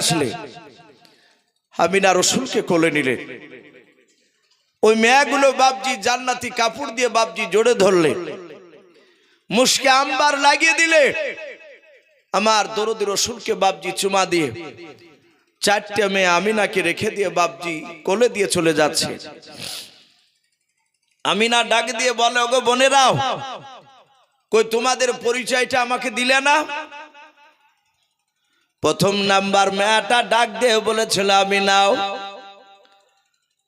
আসলে আমিনা রসুলকে কোলে নিলেন ওই মেয়াগুলো বাপজি জান্নাতি কাপড় দিয়ে বাপজি জোরে ধরলে মুশকে আম্বার লাগিয়ে দিলে, আমার দরদি রসুলকে বাপজি চুমা দিয়ে চারটে মেয়ে আমিনাকে রেখে দিয়ে বাপজি কোলে দিয়ে চলে যাচ্ছে। আমিনা ডাক দিয়ে বলে, ওগো বোনেরাও, কই তোমাদের পরিচয়টা আমাকে দিলে না? প্রথম নাম্বার মেয়াটা ডাক দিয়ে বলেছিল, আমি নাও।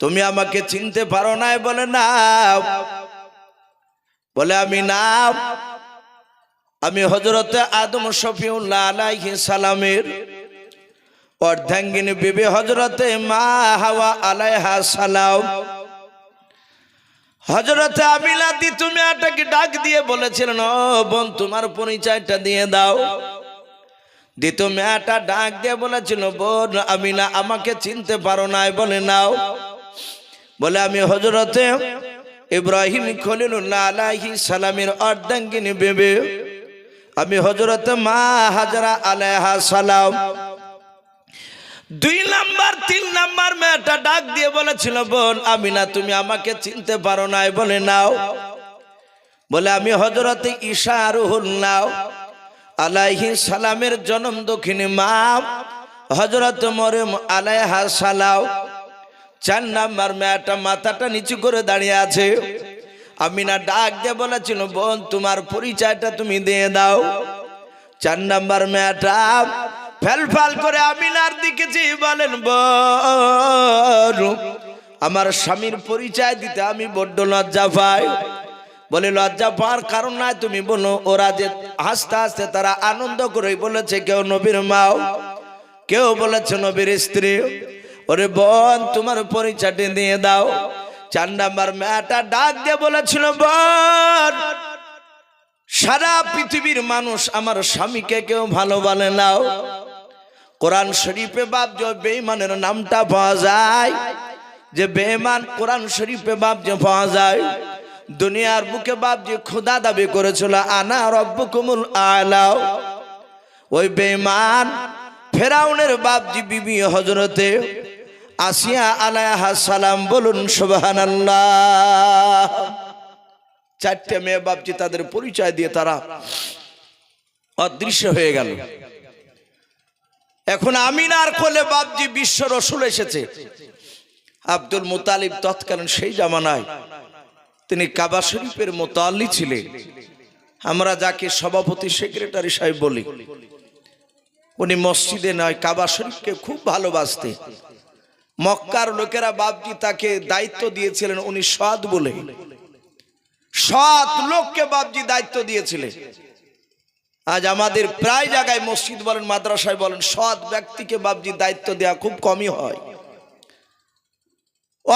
তুমি আমাকে চিনতে পারো নাই বলে, নাও। বলে, আমি নাও। আমি হজরতে আদম শফিউল্লাহ আলাইহি সালামের অর্ধাঙ্গিনী বিবি হজরতে মা হাওয়া আলাইহা সালাম। হজরতে আমিলাতি তুমি এটাকে ডাক দিয়ে বলেছিলেন ও বোন, তোমার পরিচয়টা দিয়ে দাও। দ্বিতীয় মেয়েটা ডাক দিয়ে বলেছিল, বোন, আমি না, আমাকে চিনতে পারো নাই। বলে, নাও। বলে, আমি হজরতে ইব্রাহিম খলিলুল্লাহ আলাইহি সালামের অর্ধাঙ্গিনী বেবে। আমি হজরতে মা হাজরা আলাইহা সালাম। দুই নাম্বার, তিন নাম্বার মেয়েটা ডাক দিয়ে বলেছিল, বোন, আমি না, তুমি আমাকে চিনতে পারো নাই। বলে, নাও। বলে, আমি হজরতে ঈশা রুহুল নাও। আলাইহি সালামের জন্ম দক্ষিণে মা হজরত মরেম আলাইহা সালাও চার নাম্বার মেয়েটা মাথাটা নিচু করে দাঁড়িয়ে আছে। আমি না ডাক দিয়ে বলেছিল, বোন, তোমার পরিচয়টা তুমি দিয়ে দাও। চার নাম্বার মেয়েটা ফেল ফাল করে আমিনার দিকে চেয়ে বলেন আমার স্বামীর পরিচয় দিতে আমি বড্ড লজ্জা পাই। বলে, লজ্জা পাওয়ার কারণ নাই তুমি বলো ওরা যে হাসতে হাসতে তারা আনন্দ করে বলেছে, কেউ নবীর মাও, কেউ বলেছে নবীর স্ত্রী। ওরে বোন, তোমার পরিচয়টি দিয়ে দাও। চার নাম্বার মেয়েটা ডাক দিয়ে বলেছিল, বোন, সারা পৃথিবীর মানুষ আমার স্বামীকে কেউ ভালো বলে নাও কোরআন শরীফে বাপ যে বেইমানের নামটা পাওয়া যায়, যে বেইমান কোরআন শরীফে বাপ যে পাওয়া যায় দুনিয়ার বুকে বাপ যে খোদা দাবি করেছিল, আনা রব্বুকুমুল আলাও ওই বেইমান ফেরাউনের বাপজি বিবি হজরতে আসিয়া আলাইহা সালাম বলুন, সুবহানাল্লাহ। চারটে মেয়ে বাপজি তাদের পরিচয় দিয়ে তারা অদৃশ্য হয়ে গেল। এখন আমিনার কোলে বাপজি বিশ্ব রসুল এসেছে। আব্দুল মুতালিব তৎকালীন সেই জামানায় তিনি কাবা শরীফের মোতাল্লি ছিলেন। আমরা যাকে সভাপতি সেক্রেটারি সাহেব বলি। উনি মসজিদে নয়, কাবা শরীফকে খুব ভালোবাসতে মক্কার লোকেরা বাপজি তাকে দায়িত্ব দিয়েছিলেন, উনি সৎ বলে। সৎ লোককে বাপজি দায়িত্ব দিয়েছিলেন। আজ আমাদের প্রায় জায়গায় মসজিদ বলেন, মাদ্রাসায় বলেন, সৎ ব্যক্তিকে বাপজি দায়িত্ব দেওয়া খুব কমই হয়।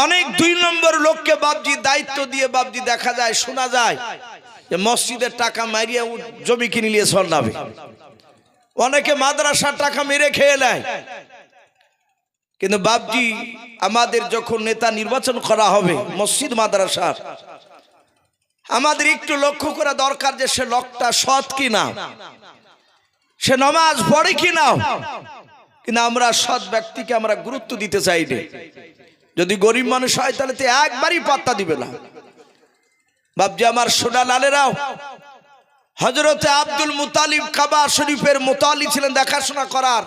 অনেক দুই নম্বর লোককে বাপজি দায়িত্ব দিয়ে বাবজি দেখা যায়, শোনা যায় যে মসজিদের টাকা মারিয়ে জমি কিনে নিয়ে সরনাবে অনেকে মাদ্রাসার টাকা মেরে খেয়ে নেয়। কিন্তু বাবজি আমাদের যখন নেতা নির্বাচন করা হবে, মসজিদ মাদ্রাসার, আমাদের একটু লক্ষ্য করা দরকার যে সে লোকটা সৎ কিনা। সে নমাজ পড়ে কিনা। কিন্তু আমরা সৎ ব্যক্তিকে আমরা গুরুত্ব দিতে চাই না যদি গরিব মানুষ হয়, তাহলে তো একবারই পাত্তা দিবে না। বাবজি আমার সোনা লালেরাও হজরতে আব্দুল মুতালিব কাবা শরীফের মোতালি ছিলেন দেখাশোনা করার।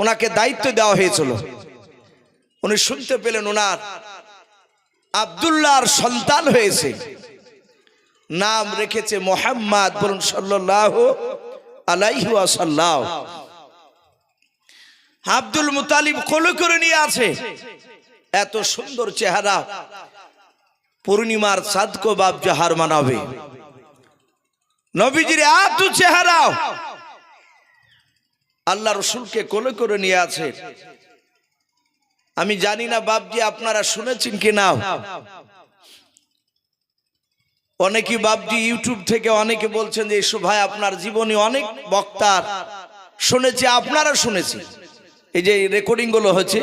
ওনাকে দায়িত্ব দেওয়া হয়েছিল। উনি শুনতে পেলেন ওনার আবদুল্লাহর সন্তান হয়েছে। নাম রেখেছে মোহাম্মদ বলুন সাল্লাহ আলাইহি ওয়াসাল্লাম। আব্দুল মুতালিব কোলে করে নিয়ে আছে। এত সুন্দর চেহারা। পূর্ণিমার চাঁদকো বাপ জাহার মানাবে। নবীজির এত চেহারা। আল্লাহ রসুলকে কোলে করে নিয়ে আছে। আমি জানি না বাপজি, আপনারা শুনেছেন কি না? অনেকেই বাপজি ইউটিউব থেকে অনেকে বলছেন যে, এসো ভাই, আপনার জীবনী অনেক বক্তার। শুনেছি, আপনারা শুনেছি। এই যে রেকর্ডিংগুলো হচ্ছে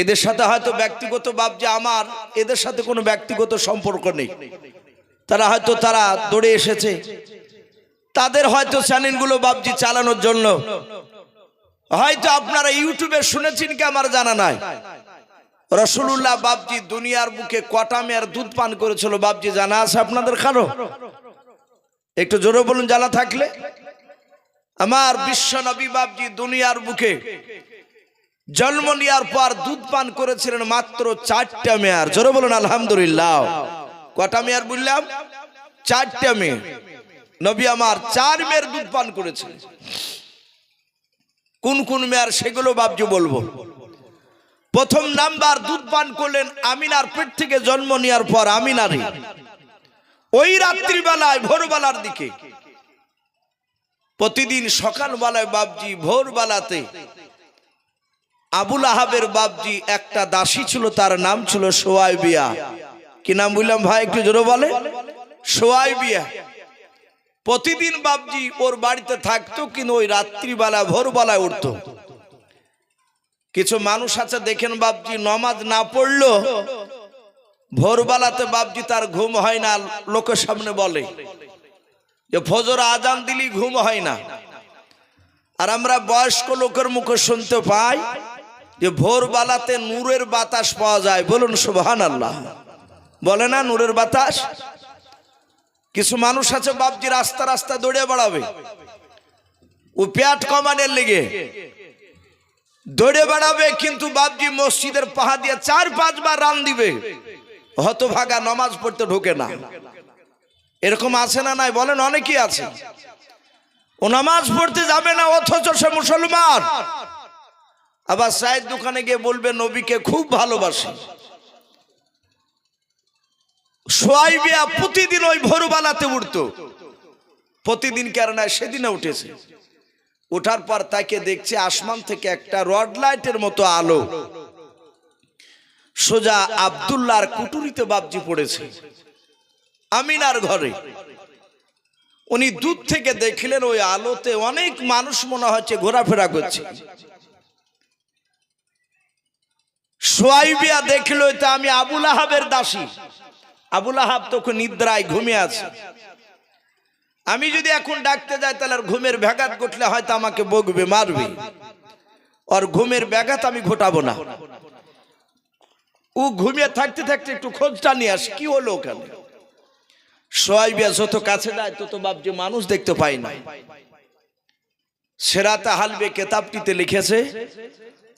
এদের সাথে হয়তো ব্যক্তিগত বাপজি আমার, এদের সাথে কোনো ব্যক্তিগত সম্পর্ক নেই। তারা হয়তো তারা দৌড়ে এসেছে। তাদের হয়তো চ্যানেলগুলো বাপজি চালানোর জন্য। হয়তো আপনারা ইউটিউবে শুনেছেন কি আমার জানা নাই? রসুল্লাহ বাবজি দুনিয়ার বুকে কটা মেয়ের দুধ পান করেছিল বাবজি জানা আছে আপনাদের কারও? একটু জোরে বলুন, জানা থাকলে? আমার বিশ্ব নবী বাবজি দুনিয়ার বুকে জন্ম নেওয়ার পর দুধ পান করেছিলেন মাত্র চারটা মেয়ার জোরে বলুন, আলহামদুলিল্লাহ। কটা মেয়ার বললাম? চারটা মেয়ে। নবী আমার চার মেয়ের দুধ পান করেছিলেন কোন কোন মেয়ার সেগুলো বাবজি বলব। প্রথম নাম্বার দুধ পান করলেন আমিনার পেট থেকে জন্ম নেওয়ার পর আমিনারে। ওই রাত্রিবেলায় ভোরবেলার দিকে। প্রতিদিন সকালবেলায় বাবজি ভোরবেলাতে আবুল আহাবের বাবজি একটা দাসী ছিল, তার নাম ছিল সোয়াইবিয়া। কি নাম বললাম ভাই, একটু জোরে বলে? সোয়াইবিয়া। প্রতিদিন বাপজি ওর বাড়িতে থাকতো, কিন্তু ওই রাত্রিবেলা, ভোরবেলায় উঠতো। কিছু মানুষ আছে, দেখেন বাপজি নমাজ না পড়ল ভোরবেলাতে বাবজি তার ঘুম হয় না, লোকের সামনে বলে। যে ফজর আজান দিলি ঘুম হয় না। আর আমরা বয়স্ক লোকের মুখে শুনতে পাই যে ভোরবেলাতে নূরের বাতাস পাওয়া যায়, বলুন সুবহান আল্লাহ বলে না নূরের বাতাস? কিছু মানুষ আছে বাবজি রাস্তা রাস্তা দৌড়ে বেড়াবে। ও পেট কমানের লেগে দৌড়ে বেড়াবে, কিন্তু বাবজি মসজিদের পাহা দিয়ে চার পাঁচবার রান দিবে। হতভাগা নমাজ পড়তে ঢোকে না। এরকম আছে না নাই? বলেন অনেকেই আছে। ও নামাজ পড়তে যাবে না, অথচ সে মুসলমান। আবার সাইদ দোকানে গিয়ে বলবে, নবীকে খুব ভালোবাসে। সোয়াইবিয়া প্রতিদিন ওই ভোরবেলাতে উঠতো। প্রতিদিন কেন সেদিনে উঠেছে। ওঠার পর তাকে দেখছে আসমান থেকে একটা রড লাইটের মতো আলো। সোজা আবদুল্লাহর কুটুরিতে বাবজি পড়েছে, আমিনার ঘরে। উনি দূর থেকে দেখলেন ওই আলোতে অনেক মানুষ মনে হচ্ছে ঘোরাফেরা করছে। সোয়াইবিয়া দেখল এটা আমি আবুল আহাবের দাসী। আবুল আহাব তখন নিদ্রায় ঘুমিয়ে আছে। আমি যদি এখন ডাকতে যাই, তাহলে আর ঘুমের ব্যাঘাত ঘটলে হয়তো আমাকে বকবে, মারবে। আর ঘুমের ব্যাঘাত আমি ঘটাবো না। ও ঘুমিয়ে থাকতে থাকতে একটু খোঁজটা নিয়ে আস, কি হলো ওখানে? সোয়াইবিয়া যত কাছে যায়, তত বাবজি মানুষ দেখতে পাই না। সেরাতা হালবে কেতাবটিতে লিখেছে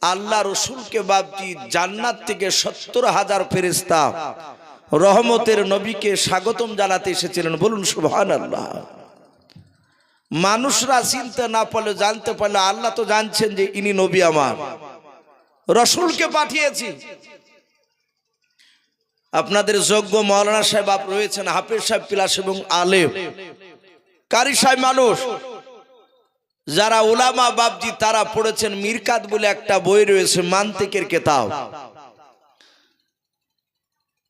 আল্লাহ রসুলকে বাবজি জান্নাত থেকে সত্তর হাজার ফেরিস্তা রহমতের নবীকে স্বাগতম জানাতে এসেছিলেন। বলুন সুবহান আল্লাহ মানুষরা চিনতে না পারলে, জানতে পারলে আল্লাহ তো জানছেন যে ইনি নবী আমার। রসুলকে পাঠিয়েছি। আপনাদের যোগ্য মৌলানা সাহেব আপ রয়েছেন, হাফিজ সাহেব পিলাস এবং আলেম। কারি সাহেব মানুষ। যারা ওলামা বাবজি তারা পড়েছেন মিরকাত বলে একটা বই রয়েছে, মান্তিকের কেতাব।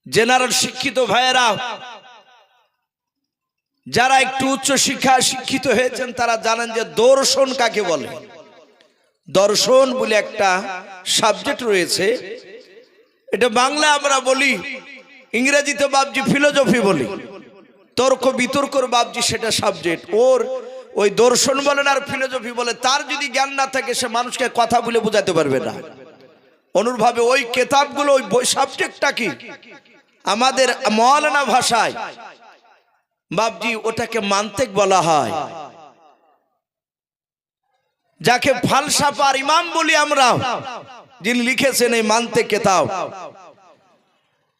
জেনারেল শিক্ষিত ভাইয়েরা, যারা একটু উচ্চ শিক্ষা শিক্ষিত হয়েছেন, তারা জানেন যে দর্শন কাকে বলে? দর্শন বলে একটা সাবজেক্ট রয়েছে। এটা বাংলা আমরা বলি, ইংরেজিতে বাবজি ফিলোজফি বলি। তর্ক বিতর্কর বাবজি সেটা সাবজেক্ট ওর ওই দর্শন বলেন আর ফিলোজফি বলে তার যদি জ্ঞান না থাকে, সে মানুষকে কথা বলে বোঝাতে পারবে না। অনুরভাবে ওই কেতাবগুলো, ওই সাবজেক্টটা কি? আমাদের মৌলানা ভাষায়। বাবজি ওটাকে মান্তেক বলা হয়। যাকে ফালসাফার ইমাম বলি আমরা, যিনি লিখেছেন এই মানতে কেতাব।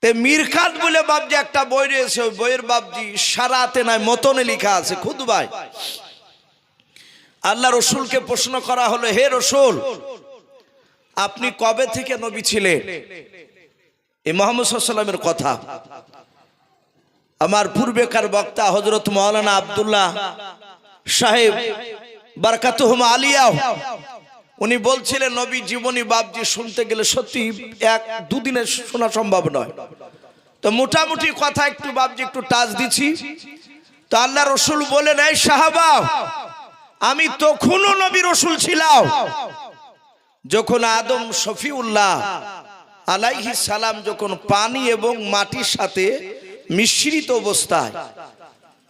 তে মিরকাত বলে বাবজি একটা বই রয়েছে, ওই বইয়ের বাবজি সারাতে নাই, মতনে লেখা আছে খুদ ভাই আল্লাহ রসুলকে প্রশ্ন করা হলো, হে রসুল, আপনি কবে থেকে নবী ছিলেন? এই মোহাম্মদ সাল্লামের কথা। আমার পূর্বেকার বক্তা হজরত মৌলানা আবদুল্লাহ সাহেব বারকাতুহম আলিয়া, উনি বলছিলেন, নবী জীবনী বাবজি শুনতে গেলে সত্যি এক দুদিনে শোনা সম্ভব নয়। তো মোটামুটি কথা একটু বাবজি একটু টাচ দিছি তো আল্লাহ রসুল বলেন, এই সাহাবা আমি তখনও নবী রসুল ছিলাম। যখন আদম শফিউল্লাহ আলাইহি সালাম যখন পানি এবং মাটির সাথে মিশ্রিত অবস্থায়,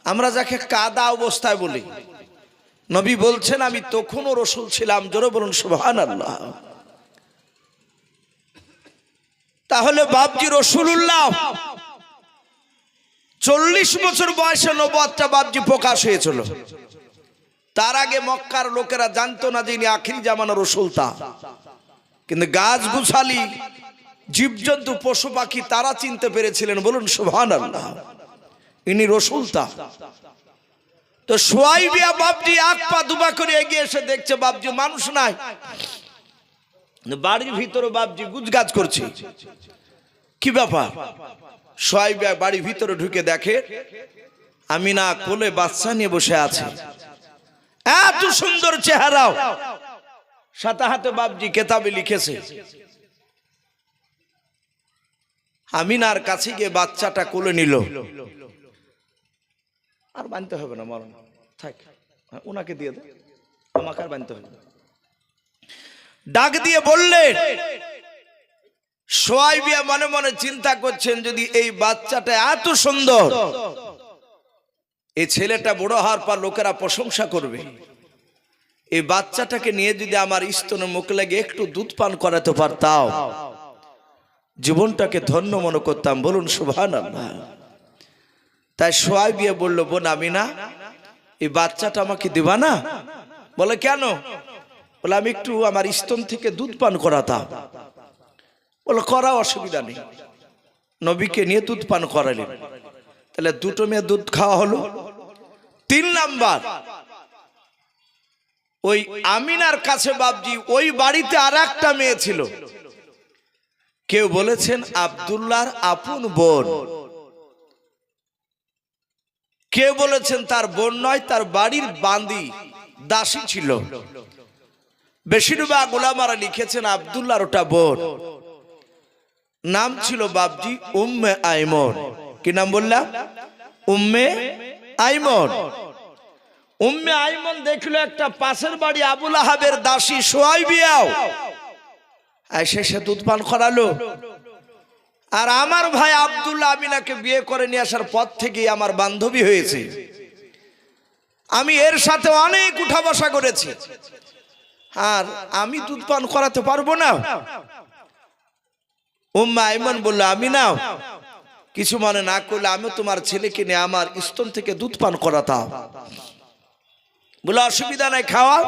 আমরা যাকে কাদা অবস্থায় বলি, নবী বলছেন, আমি তখনও রসুল ছিলাম। জোরে বলুন সুবহান আল্লাহ তাহলে বাপজি রসুল্লাহ চল্লিশ বছর বয়সে নবাদটা বাপজি প্রকাশ হয়েছিল। তার আগে মক্কার লোকেরা জানতো না যে ইনি আখিরি জামানো রসুল কিন্তু গাছ গুছালি, জীবজন্তু, পশু পাখি তারা চিনতে পেরেছিলেন। বলুন সুবহান আল্লাহ ইনি রসুল তা সোয়াইবিয়া বাপজি এক পা দুবা করে এগিয়ে এসে দেখছে বাপজি মানুষ নাই। বাড়ির ভিতরে বাপজি গুজগাছ করছে। কি ব্যাপার? সোয়াইবিয়া বাড়ির ভিতরে ঢুকে দেখে আমি না কোলে বাচ্চা নিয়ে বসে আছে। এত সুন্দর চেহারাও। সাথে হাতে বাপজি কেতাবে লিখেছে। আমিনার কাছে গিয়ে বাচ্চাটা কোলে নিল। আর বানতে হবে না, মরণ। থাক ওনাকে দিয়ে দে আমাকে আর বানতে হবে ডাক দিয়ে বললেন সোয়াইবিয়া মনে মনে চিন্তা করছেন যদি এই বাচ্চাটা এত সুন্দর এই ছেলেটা বড় হওয়ার পর লোকেরা প্রশংসা করবে। এই বাচ্চাটাকে নিয়ে যদি আমার স্তনে মুখ লাগে একটু দুধ পান করাতে পারতাম, জীবনটাকে ধন্য মনে করতাম, বলুন সুভান তাই সোয়াই বিয়ে বলল, বোন আমি না এই বাচ্চাটা আমাকে দিবা না? বলে, কেন? বলে, আমি একটু আমার স্তন থেকে দুধ পান করাতাম। বলে করা অসুবিধা নেই। নবীকে নিয়ে দুধ পান করালেন। তাহলে দুটো মেয়ে দুধ খাওয়া হলো। তিন নাম্বার, ওই আমিনার কাছে বাবজি ওই বাড়িতে আর একটা মেয়ে ছিল। কেউ বলেছেন, আবদুল্লাহর আপন বোন। কেউ বলেছেন, তার বোন নয়, তার বাড়ির বান্দি, দাসী ছিল। বেশিরভাগ গোলামারা লিখেছেন, আবদুল্লাহর ওটা বোন। নাম ছিল বাবজি উম্মে আইমন। কি নাম বললাম উম্মে আইমন। উম্মে আইমন দেখল একটা পাশের বাড়ি আবুল আহাবের দাসী সোয়াই বিয়াও এসে সে দুধ পান করালো। আর আমার ভাই আব্দুল্লাহ আমিনাকে বিয়ে করে নিয়ে আসার পর থেকেই আমার বান্ধবী হয়েছে। আমি এর সাথে অনেক উঠা বসা করেছি। আর আমি দুধ পান করাতে পারব না। উম্মা আইমন বলল আমি নাও কিছু মনে না করলে আমি তোমার ছেলেকে নিয়ে আমার স্তন থেকে দুধ পান করাতাম। বলে, অসুবিধা নাই, খাওয়া।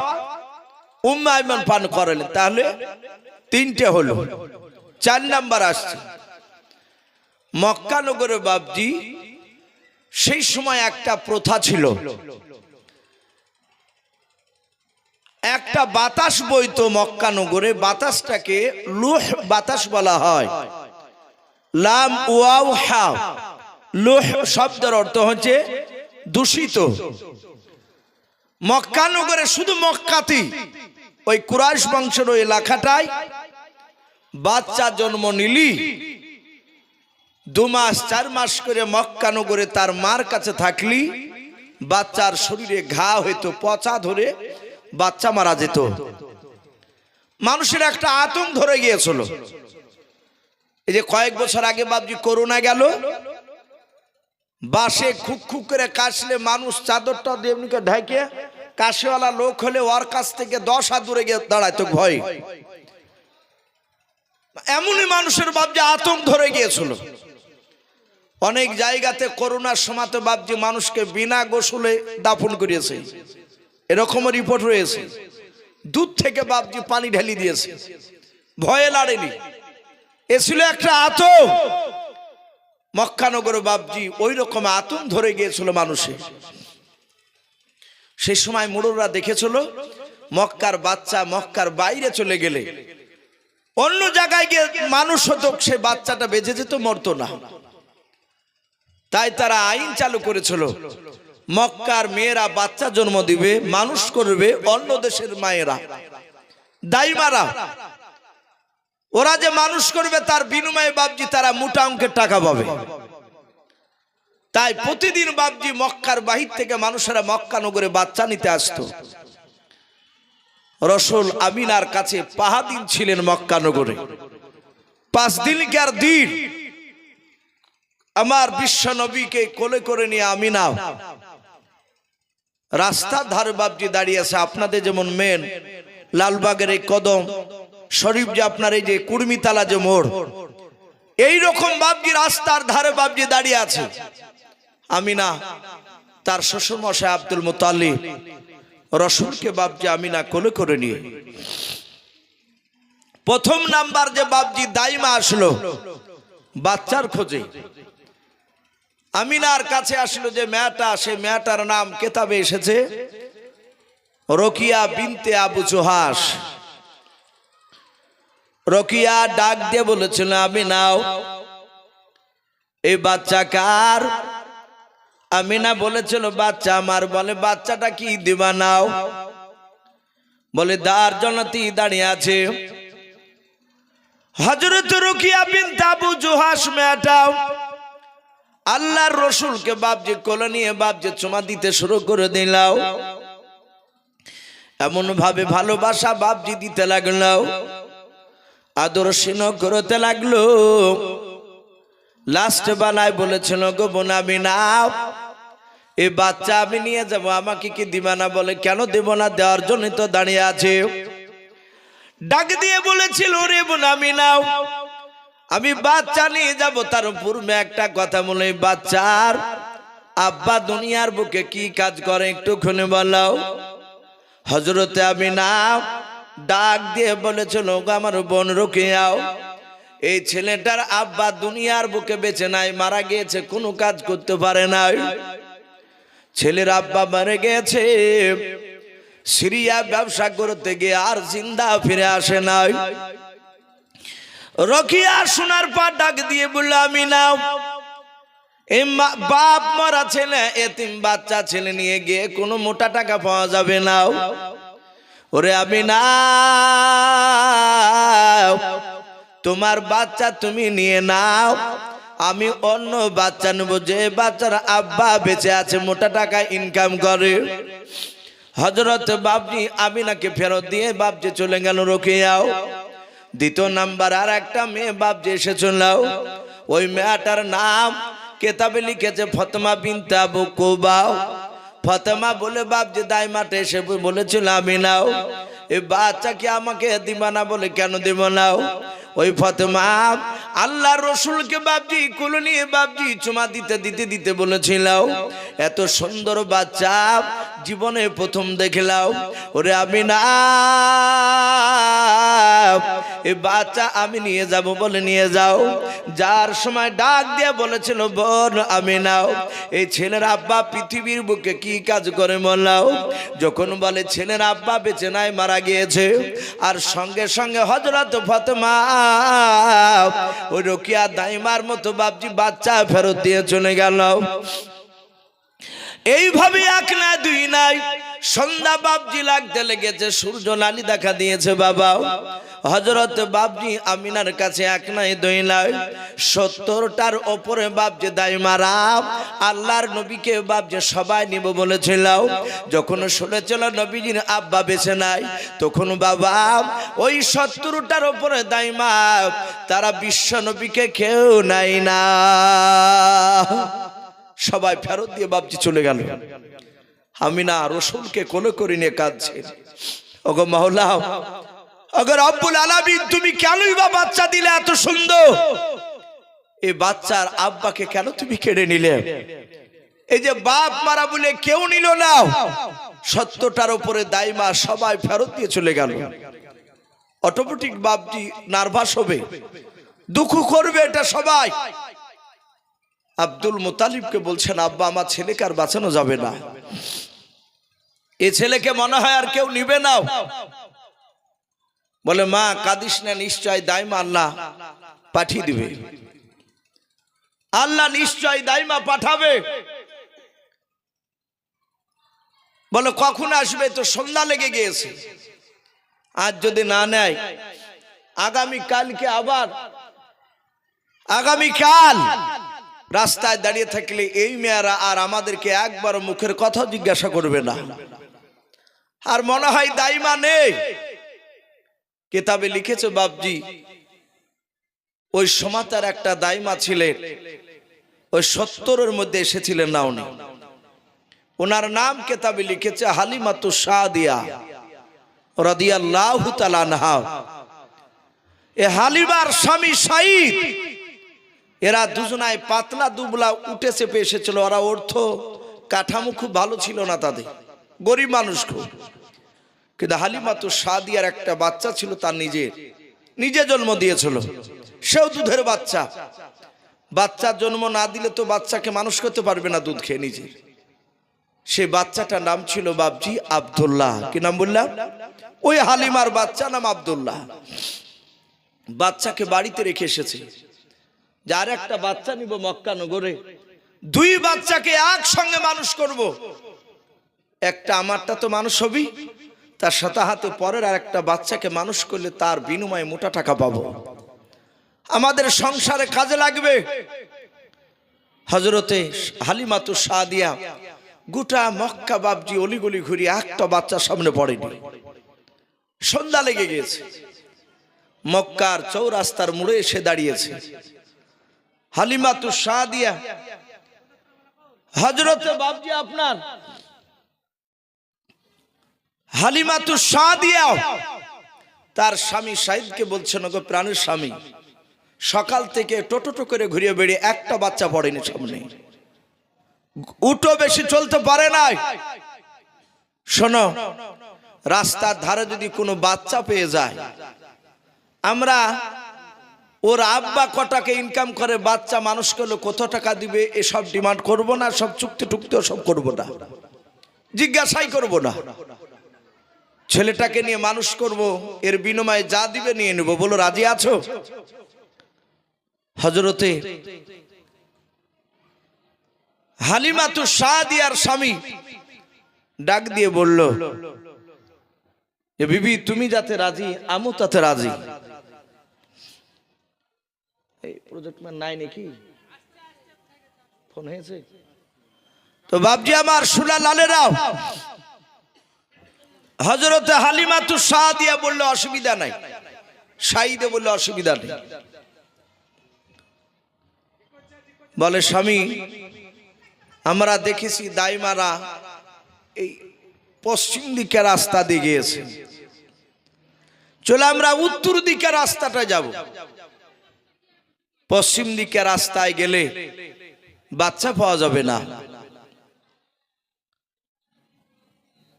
উম্মা আইমন পান করালেন। তাহলে তিনটে হলো। চার নাম্বার আসছে। মক্কানগরের বাবজি সেই সময় একটা প্রথা ছিল। একটা বাতাস বইতো মক্কানগরে। বাতাসটাকে লুহ বাতাস বলা হয়। লাম, ওয়াও, হাও। লুহ শব্দের অর্থ হচ্ছে দূষিত। মক্কানগরে শুধু মক্কাতি ওই কুরাইশ বংশের ওই এলাকাটায় বাচ্চা জন্ম নিলি। দু মাস, চার মাস করে মক্কানগরে তার মার কাছে থাকলি, বাচ্চার শরীরে ঘা হইতো, পচা ধরে বাচ্চা মারা যেত। মানুষের একটা আতঙ্ক ধরে গিয়েছিল। এই যে কয়েক বছর আগে বাবজি করোনা গেল, বাসে খুক খুক করে কাশলে মানুষ চাদরটা দেবনিকে ঢাকে কাশিওয়ালা লোক হলে ওর কাছ থেকে দশ হাত দূরে গিয়ে দাঁড়ায় তো ভয়। এমনই মানুষের বাবজি আতঙ্ক ধরে গিয়েছিল। অনেক জায়গাতে করোনার সময় তো বাবজি মানুষকে বিনা গোসলে দাফন করিয়েছে। এরকমও রিপোর্ট রয়েছে। দুধ থেকে বাবজি পানি ঢেলি দিয়েছে। ভয়ে লাড়েনি এ ছিল একটা আতঙ্ক মক্কানগর বাবজি ওই রকম আতঙ্ক ধরে গিয়েছিল মানুষের সেই সময় মুরুররা দেখেছিল মক্কার বাচ্চা মক্কার বাইরে চলে গেলে। অন্য জায়গায় গিয়ে মানুষ হতো, সে বাচ্চাটা বেঁচে যেত, মরতো না। তাই তারা আইন চালু করেছিল, মক্কার মেয়েরা বাচ্চা জন্ম দিবে, মানুষ করবে অন্য দেশের মায়েরা। দাইমারা ওরা যে মানুষ করবে, তার বিনিময়ে বাবজি তারা মোটা অঙ্কের টাকা পাবে। তাই প্রতিদিন বাবজি মক্কার বাহির থেকে মানুষেরা মক্কা নগরে বাচ্চা নিতে আসতো। রসুল আমিনার কাছে পাহাদিন ছিলেন মক্কা নগরে। পাঁচ দিনকার দিন? আমার বিশ্ব নবীকে কোলে করে নিয়ে আমিনা। রাস্তার ধারে বাবজি দাঁড়িয়ে আছে। আপনাদের যেমন মেন লালবাগের এই কদম শরীফ যে আপনার এই যে কুর্মিতালা যে মোড়, এই রকম বাপজি রাস্তার ধারে বাপজি দাঁড়িয়ে আছে। আমি না তার শ্বশুর মশাই আব্দুল মুতাল্লি রসুলকে বাপজি আমি না কোলে করে নিয়ে। প্রথম নাম্বার যে বাবজি দাইমা আসলো, বাচ্চার খোঁজে। আমিনার কাছে আসলো যে মেয়েটা, সে মেয়েটার নাম কেতাবে এসেছে, রকিয়া বিনতে আবু চোহাস রকিয়া ডাক দিয়ে বলেছিল, আমি নাও। এই বাচ্চা কার? আমি না বলেছিল, বাচ্চা আমার। বলে, বাচ্চাটা কি দিবা নাও? বলে, দার জনতি দাঁড়িয়ে আছে। হজরত রুকিয়া বিন তাবু জুহাস মেটাও আল্লাহর রসুলকে বাপজি কোলে নিয়ে বাপজি চুমা দিতে শুরু করে দিলাও এমন ভাবে ভালোবাসা বাপজি দিতে লাগল। আদর সিন করতে লাগল। লাস্ট বানায় বলেছিল, গো বোনাবি নাও এ বাচ্চা আমি নিয়ে যাব, আমাকে কি দিবা না বলে? কেন দেব না, দেওয়ার জন্য তো দাঁড়িয়ে আছে। ডাক দিয়ে বলেছিল, রে বোনামি নাও আমি বাচ্চা নিয়ে যাব। তার পূর্বে একটা কথা বলে, বাচ্চার আব্বা দুনিয়ার বুকে কি কাজ করে একটু খুনে বলাও হজরতে আমি না ডাক দিয়ে বলেছিল, "গো আমার বোন রুকিয়াও, এই ছেলেটার আব্বা দুনিয়ার বুকে বেঁচে নাই, মারা গিয়েছে, কোনো কাজ করতে পারে নাই। ছেলের আব্বা মারা গেছে সিরিয়া ব্যবসা করতে গিয়ে আর জিন্দা ফিরে আসে নাই। রকিয়া শোনার পর ডাক দিয়ে বলল, আমি নাও। বাপ মরা ছেলে, এতিম বাচ্চা ছেলে নিয়ে গিয়ে কোনো মোটা টাকা পাওয়া যাবে না ওরে আমি না তোমার বাচ্চা তুমি নিয়ে নাও। আমি অন্য বাচ্চা নেব, যে বাচ্চার আব্বা বেঁচে আছে, মোটা টাকা ইনকাম করে। হজরত বাবজি আমিনাকে ফেরত দিয়ে বাবজি চলে গেল রকিয়াও। দ্বিতীয় নাম্বার আর একটা মেয়ে বাবজি এসে চলাও ওই মেয়েটার নাম কেতাবে লিখেছে ফতমা বিনতে আবু কোবাও। ফতেমা বলে বাপ যে দাই মাঠে এসে বলেছিল আমি নাও। এই বাচ্চাকে আমাকে দিবা না বলে কেন দিব নাও? ওই ফতেমা আল্লাহ রসুলকে বাপজি, কুলো নিয়ে বাপজি চুমা দিতে দিতে দিতে বলেছিল এত সুন্দর বাচ্চা জীবনে প্রথম দেখলাম ওরে আমি না এই বাচ্চা আমি নিয়ে যাব বলে নিয়ে যাও। যার সময় ডাক দিয়ে বলেছিল, বোন আমি নাও এই ছেলের আব্বা পৃথিবীর বুকে কি কাজ করে মলাও যখন বলে, ছেলের আব্বা বেঁচে নাই, মারা গিয়েছে। আর সঙ্গে সঙ্গে হজরত ফতেমা ওই রকিয়া দাইমার মতো বাপজি বাচ্চা ফেরত দিয়ে চলে গেল। এইভাবে এক না দুই নাই। সন্ধ্যা বাবজি লাগতে লেগেছে, সূর্য লালি দেখা দিয়েছে বাবা। হজরত বাবজি আমিনার কাছে এক নাই দুই নাই, সত্তরটার ওপরে বাবজি দায় মারা, আল্লাহর নবীকে বাবজি সবাই নিব বলেছিল। যখন শুনেছিল নবীজির আব্বা বেছে নাই, তখন বাবা ওই সত্তরটার ওপরে দায় মা, তারা বিশ্ব নবীকে কেউ নাই না। সবাই ফেরত দিয়ে বাপজি চলে গেল। আমি না রসুলকে কোলে করে নিয়ে কাঁদছে। ওগো মহলা অগর আব্বুল আলামিন, তুমি কেনই বা বাচ্চা দিলে এত সুন্দর? এই বাচ্চার আব্বাকে কেন তুমি কেড়ে নিলে? এই যে বাপ মারা বলে কেউ নিল না। সত্যটার উপরে দাইমা সবাই ফেরত দিয়ে চলে গেল। অটোমেটিক বাপটি নার্ভাস হবে। দুঃখ করবে এটা সবাই। আব্দুল মুতালিবকে বলছেন, আব্বা, আমার ছেলেকে আর বাঁচানো যাবে না। এ ছেলেকে মনে হয় আর কেউ নিবে না বলে, মা, কাদিস না, নিশ্চয় দাইমা আল্লাহ পাঠিয়ে দিবে। আল্লাহ নিশ্চয় দাইমা পাঠাবে। বলে, কখন আসবে? তো সন্ধ্যা লেগে গিয়েছে। আজ যদি না নেয়, আগামী কালকে আবার। আগামী কাল। রাস্তায় দাঁড়িয়ে থাকলে এই মেয়েরা আর আমাদেরকে একবার মুখের কথা জিজ্ঞাসা করবে না। আর মনে হয় দাইমা নেই। কেতাবে লিখেছে বাবজি ওই সমাতার একটা দাইমা ছিলেন, ওই সত্তরের মধ্যে এসেছিলেন না উনি। ওনার নাম কেতাবে লিখেছে হালিমাতু সাদিয়া রাদিয়াল্লাহু তাআলা আনহা। এ হালিমার স্বামী সাইদ এরা দুজনায় পাতলা দুবলা উঠে চেপে এসেছিল, ওরা অর্থ, কাঠামো খুব ভালো ছিল না তাদের। গরিব মানুষ খুব। কিন্তু হালিমা হালিমাতু সাদিয়ার একটা বাচ্চা ছিল, তার নিজের নিজে জন্ম দিয়েছিল। সেও দুধের বাচ্চা। বাচ্চার জন্ম না দিলে তো বাচ্চাকে মানুষ করতে পারবে না দুধ খেয়ে নিজের সে বাচ্চাটার নাম ছিল বাবজি আবদুল্লাহ। কি নাম বললাম? ওই হালিমার বাচ্চা নাম আবদুল্লাহ। বাচ্চাকে বাড়িতে রেখে এসেছে। যার একটা বাচ্চা নিব মক্কা নগরে। দুই বাচ্চাকে একসঙ্গে মানুষ করব। একটা আমারটা তো মানুষ হবি। তার সাথে হাতে পরের আর একটা বাচ্চাকে মানুষ করলে তার বিনিময়ে মোটা টাকা পাবো। আমাদের সংসারে কাজে লাগবে। হজরতে হালিমাতু সাদিয়া গোটা মক্কা বাবজি অলিগলি ঘুরিয়ে একটা বাচ্চা সামনে পড়েনি। সন্ধ্যা লেগে গিয়েছে। মক্কার চৌরাস্তার মুড়ে এসে দাঁড়িয়েছে। হালিমাতু সাদিয়া হজরতে বাবজি আপনার হালিমাতু সাদিয়া তার স্বামী সাইদকে বলছেন গো প্রাণের স্বামী, সকাল থেকে টোটো করে ঘুরিয়ে বেরিয়ে একটা বাচ্চা পড়েনি সামনে। উটো বেশি, চলতে পারে নাই। শোনো, রাস্তার ধারে যদি কোনো বাচ্চা পেয়ে যায়, আমরা ওর আব্বা কটাকে ইনকাম করে, বাচ্চা মানুষ করলে কত টাকা দিবে, এসব ডিমান্ড করব না, সব চুক্তি টুক্তি সব করব না। জিজ্ঞাসাই করব না। ছেলেটাকে নিয়ে মানুষ করব, এর বিনিময়ে যা দিবে নিয়ে নেব। বলো, রাজি আছো? হজরতে হালিমা তো সাদিয়ার স্বামী ডাক দিয়ে বলল যে বিবি, তুমি যাতে রাজি, আমু তাতে রাজি। এই প্রজেক্ট ম্যান নাই নাকি? ফোন হয়েছে? তো বাবজি আমার সুলা লালেরাও হজরতে হালিমা তু সাদিয়া বললে অসুবিধা নাই। সাইদে বললে অসুবিধা নেই। বলে, স্বামী, আমরা দেখেছি দাইমারা এই পশ্চিম দিকে রাস্তা দিয়ে গিয়েছে। চলে আমরা উত্তর দিকে রাস্তাটা যাব। পশ্চিম দিকে রাস্তায় গেলে বাচ্চা পাওয়া যাবে না।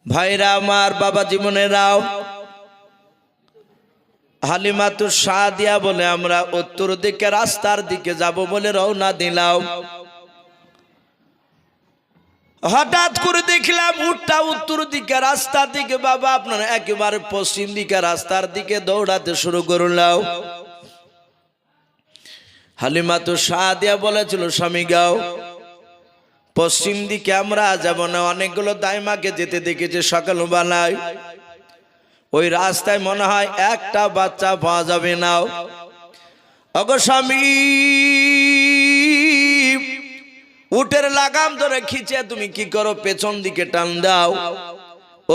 ভাইরা আমার বাবা জীবনেরাও হালিমাতুর সাদিয়া বলে আমরা উত্তর দিকে, রাস্তার দিকে যাব বলে রওনা দিলাম। হঠাৎ করে দেখলাম উঠটা উত্তর দিকে, রাস্তার দিকে, বাবা আপনার একেবারে পশ্চিম দিকে, রাস্তার দিকে দৌড়াতে শুরু করলাম। হালিমা তো সাদিয়া বলেছিল, স্বামী গাও পশ্চিম দিকে আমরা যাব না, অনেকগুলো দাইমাকে যেতে দেখেছে সকালবেলায়। ওই রাস্তায় মনে হয় একটা বাচ্চা পাওয়া যাবে না। অগো স্বামী, উটের লাগাম ধরে খিচে তুমি কি করো? পেছন দিকে টান দাও,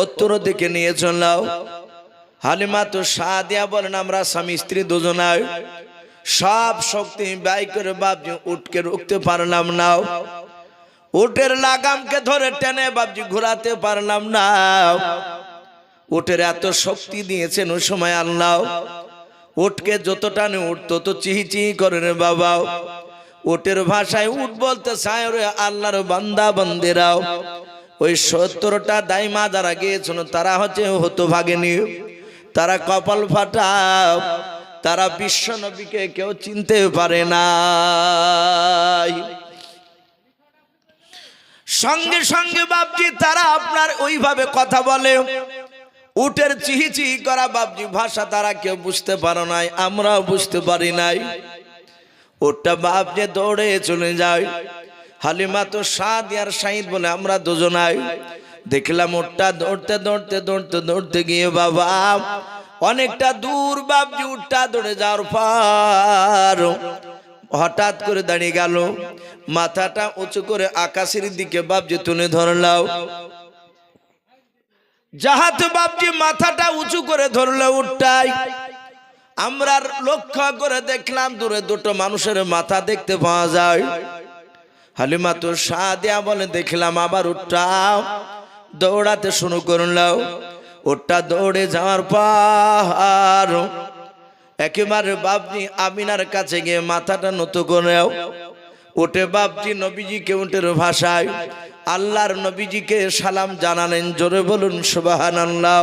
উত্তর দিকে নিয়ে চলাও। হালিমা তো সাদিয়া বলেন, আমরা স্বামী স্ত্রী দুজনায় সব শক্তি ব্যয় করে বাপজি উটকে রুখতে পারলাম না। উটের লাগামকে ধরে টেনে বাবজি ঘোরাতে পারলাম না। উটের এত শক্তি দিয়েছেন ওই সময় আল্লাহ। উটকে যত টানে উঠ, তত চিহি চিহি করে রে বাবা। উটের ভাষায় উঠ বলতে চায় রে আল্লাহর বান্দা বন্দেরাও ওই সত্তরটা দাইমা যারা গিয়েছিল, তারা হচ্ছে হতো ভাগেনি। তারা কপাল ফাটাও তারা বিশ্ব নবীকে কেউ চিনতে পারে না সঙ্গে সঙ্গে বাপজি, তারা আপনার ওইভাবে কথা বলে। উটের চিহি চিহি করা বাপজি, ভাষা তারা কেউ বুঝতে পারো নাই, আমরাও বুঝতে পারি নাই। ওটা যে দৌড়ে চলে যায়। হালিমা তো সাদ আর সাইদ বলে আমরা দুজনাই। দেখলাম ওটা দৌড়তে দৌড়তে দৌড়তে দৌড়তে গিয়ে বাবা, অনেকটা দূর বাপজি উঠটা দৌড়ে যাওয়ার পর হঠাৎ করে দাঁড়িয়ে গেল। মাথাটা উঁচু করে আকাশের দিকে বাপজি তুলে ধরলাও। যাহাতে বাপজি মাথাটা উঁচু করে ধরলো উঠটাই। আমরা লক্ষ্য করে দেখলাম দূরে দুটো মানুষের মাথা দেখতে পাওয়া যায়। হালিমা তো সাদিয়া বলে, দেখলাম আবার উঠটাও দৌড়াতে শুরু করলাম ওটা দৌড়ে যাওয়ার পর একেবারে বাপজি আমিনার কাছে গিয়ে মাথাটা নত করে ওটে বাপজি নবীজিকে উঠের ভাষায়, আল্লাহর নবীজিকে সালাম জানালেন, জোরে বলুন সুবাহান আল্লাহ